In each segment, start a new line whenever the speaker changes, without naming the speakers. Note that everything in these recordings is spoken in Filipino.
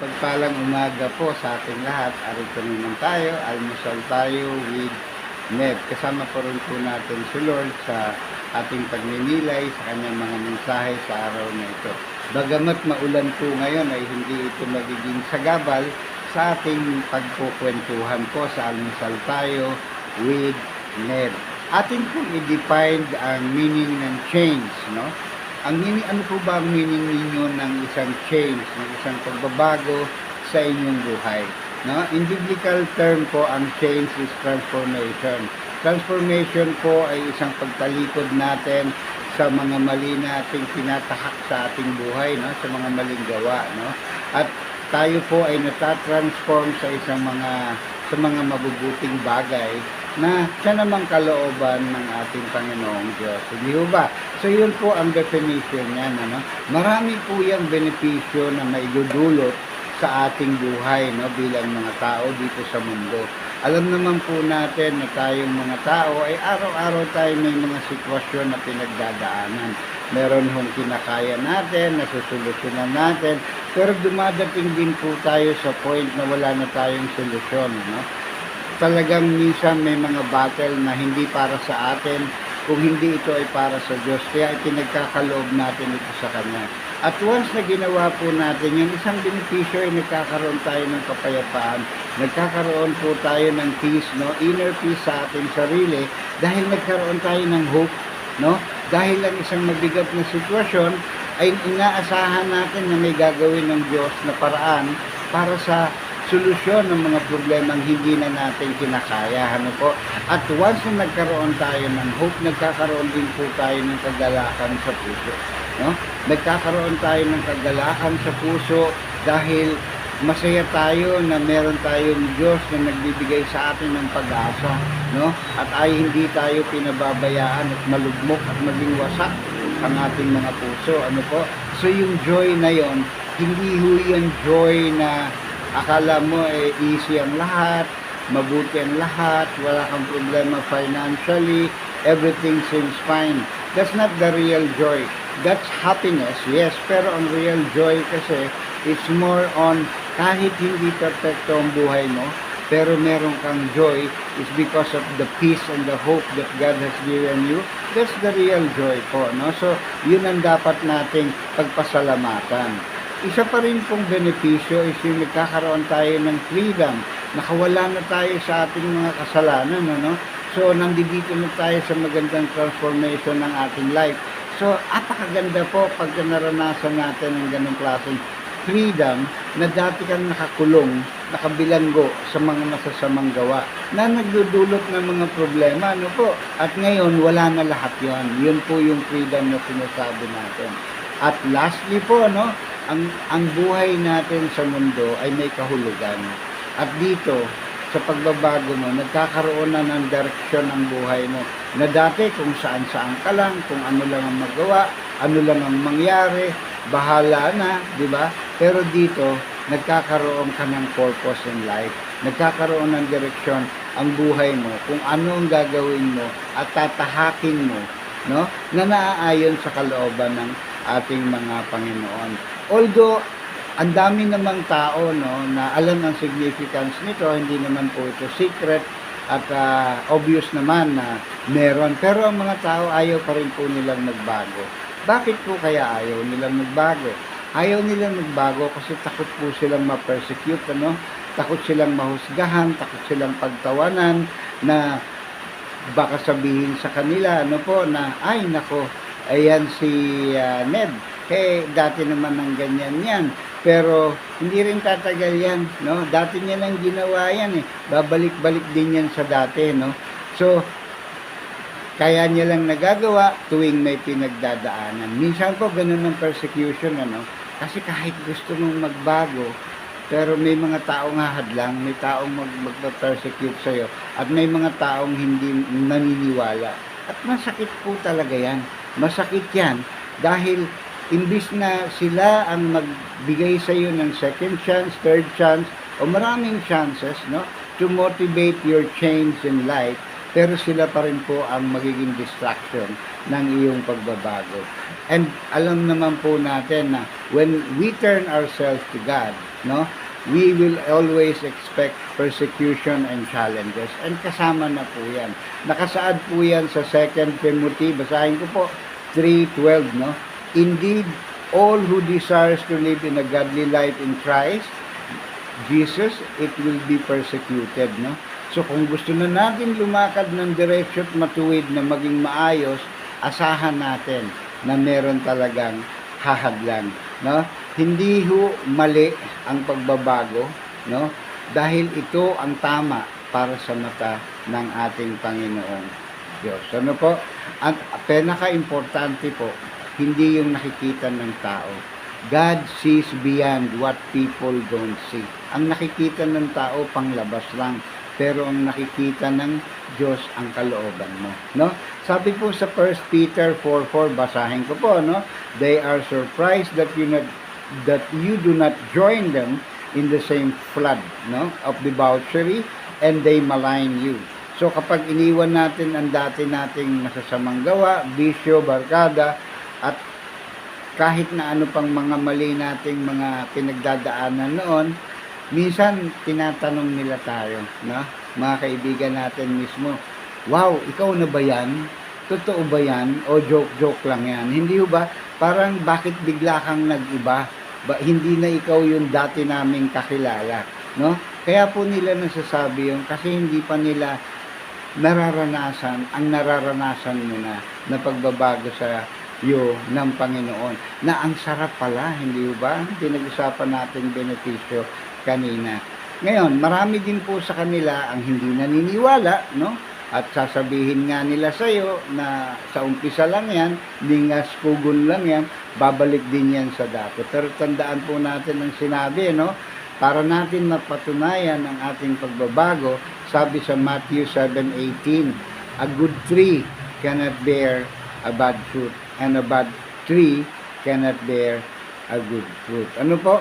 Pagpalang umaga po sa ating lahat, arito naman tayo, almusal tayo with Ned. Kasama po rin po natin si Lord sa ating pagninilay sa kanyang mga mensahe sa araw na ito. Bagamat maulan po ngayon ay hindi ito magiging sagabal sa ating pagkukwentuhan po sa almusal tayo with Ned. Atin pong i-define ang meaning ng change, no? Ang meaning, ano po ba ang meaning ninyo ng isang change, ng isang pagbabago sa inyong buhay? No? In biblical term po, ang change is transformation. Transformation po ay isang pagtalikod natin sa mga mali nating tinatahak sa ating buhay, no? sa mga maling gawa. No? At tayo po ay natatransform sa isang mga sa mga mabubuting bagay na siya namang kalooban ng ating Panginoong Diyos. Hindi ho ba? So yun po ang definition niyan. Ano? Marami po yung benepisyo na maidudulot sa ating buhay no, bilang mga tao dito sa mundo. Alam naman po natin na tayong mga tao ay araw-araw tayo may mga sitwasyon na pinagdadaanan. Meron hong kinakaya natin, nasusolusyonan natin, pero dumadating din po tayo sa point na wala na tayong solusyon. No? Talagang minsan may mga battle na hindi para sa atin kung hindi ito ay para sa Diyos. Kaya pinagkakaloob natin ito sa Kanya. At once na ginawa po natin, yung isang benepisyo ay nagkakaroon tayo ng kapayapaan, nagkakaroon po tayo ng peace, no? inner peace sa ating sarili dahil nagkaroon tayo ng hope. No? Dahil ang isang mabigat na sitwasyon ay inaasahan natin na may gagawin ng Diyos na paraan para sa solusyon ng mga problemang hindi na natin kinakaya. Ano po? At once na nagkaroon tayo ng hope, nagkakaroon din po tayo ng kagalakan sa puso. No? Nagkakaroon tayo ng kagalakan sa puso dahil masaya tayo na meron tayong Diyos na nagbibigay sa atin ng pag-asa. No? At ay hindi tayo pinababayaan at malugmok at maging wasak ang ating mga puso. Ano po? So yung joy na yon, hindi ho yan joy na akala mo eh easy ang lahat, mabuti ang lahat, wala kang problema financially, everything seems fine. That's not the real joy. That's happiness, yes, pero ang real joy kasi it's more on kahit hindi perfecto ang buhay mo, pero meron kang joy is because of the peace and the hope that God has given you. That's the real joy po, no? So, yun ang dapat nating pagpasalamatan. Isa pa rin pong benepisyo is yung nagkakaroon tayo ng freedom. Nakawala na tayo sa ating mga kasalanan, ano? So, nandito na tayo sa magandang transformation ng ating life. So, apakaganda po pag naranasan natin ng ganong klaseng freedom na dati kang nakakulong, nakabilanggo sa mga masasamang gawa na nagdudulot ng mga problema, ano po? At ngayon, wala na lahat yon. Yun po yung freedom na sinasabi natin. At lastly po, no, ang, ang buhay natin sa mundo ay may kahulugan. At dito, sa pagbabago mo, nagkakaroon na ng direksyon ang buhay mo. Na dati kung saan-saan ka lang, kung ano lang ang magawa, ano lang ang mangyari, bahala na, di ba? Pero dito, nagkakaroon ka ng purpose in life. Nagkakaroon ng direksyon ang buhay mo, kung ano ang gagawin mo at tatahakin mo, no? Na naaayon sa kalooban ng ating mga Panginoon. Although, ang dami namang tao no, na alam ang significance nito, hindi naman po ito secret at ah, obvious naman na meron. Pero ang mga tao ayaw pa rin po nilang magbago. Bakit po kaya ayaw nilang magbago? Ayaw nilang magbago kasi takot po silang ma-persecute, ano? Takot silang mahusgahan, takot silang pagtawanan na baka sabihin sa kanila, ano po, na ay nako, ayan si ah, Ned, eh dati naman ng ganyan yan. Pero hindi rin tatagal yan, no? Dati niya lang ginawa yan eh. Babalik-balik din yan sa dati, no? So, kaya niya lang nagagawa tuwing may pinagdadaanan. Minsan po ganun ang persecution, ano? Kasi kahit gusto mong magbago, pero may mga taong hahadlang, may taong mag magpa-persecute sa'yo, at may mga taong hindi naniniwala. At masakit po talaga yan. Masakit yan dahil imbis na sila ang magbigay sa iyo ng second chance, third chance, o maraming chances, no, to motivate your change in life, pero sila pa rin po ang magiging distraction ng iyong pagbabago. And alam naman po natin na when we turn ourselves to God, no, we will always expect persecution and challenges. And kasama na po yan. Nakasaad po yan sa 2 Timothy, basahin ko po, 3.12, no? Indeed, all who desires to live in a godly life in Christ, Jesus, it will be persecuted, no? So kung gusto na natin lumakad ng diretsyo at matuwid na maging maayos, asahan natin na meron talagang hahadlan, no? Hindi ho mali ang pagbabago, no? Dahil ito ang tama para sa mata ng ating Panginoong Diyos. Ano po? Ang pinaka-importante po, hindi yung nakikita ng tao. God sees beyond what people don't see. Ang nakikita ng tao panglabas lang, pero ang nakikita ng Diyos ang kalooban mo, no? Sabi po sa 1 Peter 4:4 basahin ko po, no? They are surprised that you not that you do not join them in the same flood, no? Of debauchery and they malign you. So kapag iniwan natin ang dati nating masasamang gawa, bisyo, barkada, at kahit na ano pang mga mali nating mga pinagdadaanan noon, minsan tinatanong nila tayo, no? mga kaibigan natin mismo, wow, ikaw na ba yan? Totoo ba yan? O joke-joke lang yan? Hindi ba? Parang bakit bigla kang nag-iba? Ba, hindi na ikaw yung dati naming kakilala. No? Kaya po nila nasasabi yun kasi hindi pa nila nararanasan ang nararanasan mo na na pagbabago sa iyo ng Panginoon na ang sarap pala, hindi ba? Pinag-usapan natin benepisyo kanina. Ngayon, marami din po sa kanila ang hindi naniniwala, no? At sasabihin nga nila sa iyo na sa umpisa lang yan, lingas kugon lang yan, babalik din yan sa dati. Pero tandaan po natin ang sinabi, no? Para natin mapatunayan ang ating pagbabago, sabi sa Matthew 7:18, a good tree cannot bear a bad fruit, and a bad tree cannot bear a good fruit. Ano po?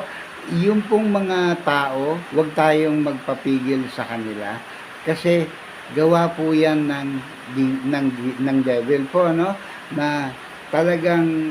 Yung pong mga tao, huwag tayong magpapigil sa kanila kasi gawa po yan ng di- ng ng devil po no na talagang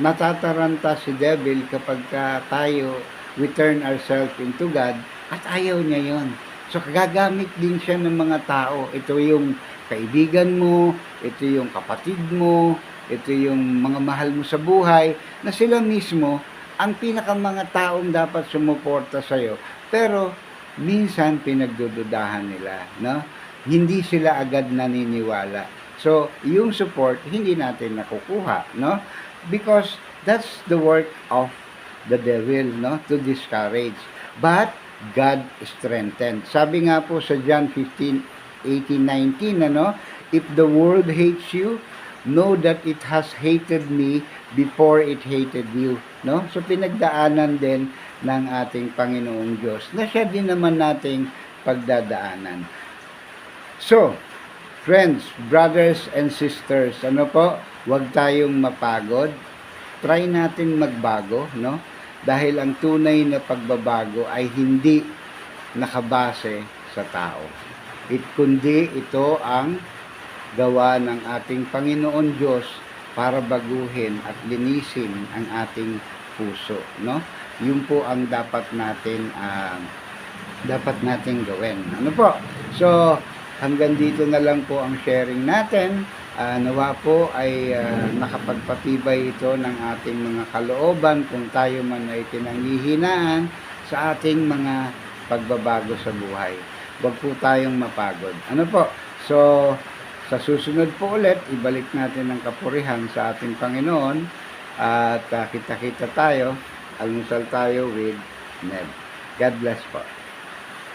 natataranta si devil kapag ka tayo we turn ourselves into God at ayaw niya yon. So gagamit din siya ng mga tao. Ito yung kaibigan mo, ito yung kapatid mo, ito yung mga mahal mo sa buhay, na sila mismo ang pinaka mga taong dapat sumuporta sa iyo. Pero minsan pinagdududahan nila, no? Hindi sila agad naniniwala. So, yung support hindi natin nakukuha, no? Because that's the work of the devil, no? To discourage. But God strengthened. Sabi nga po sa John 15, 18, 19, ano? If the world hates you, know that it has hated me before it hated you. No? So pinagdaanan din ng ating Panginoong Diyos na siya din naman nating pagdadaanan. So, friends, brothers and sisters, ano po, huwag tayong mapagod. Try natin magbago, no? Dahil ang tunay na pagbabago ay hindi nakabase sa tao. It kundi ito ang gawa ng ating Panginoon Diyos para baguhin at linisin ang ating puso, no? Yun po ang dapat natin ah, dapat natin gawin. Ano po? So, hanggang dito na lang po ang sharing natin. Ah, nawa po ay ah, nakapagpatibay ito ng ating mga kalooban kung tayo man ay pinanghihinaan sa ating mga pagbabago sa buhay. Huwag po tayong mapagod. Ano po? So, sa susunod po ulit, ibalik natin ang kapurihan sa ating Panginoon at ah, kita-kita tayo, almusal tayo with Ned. God bless po.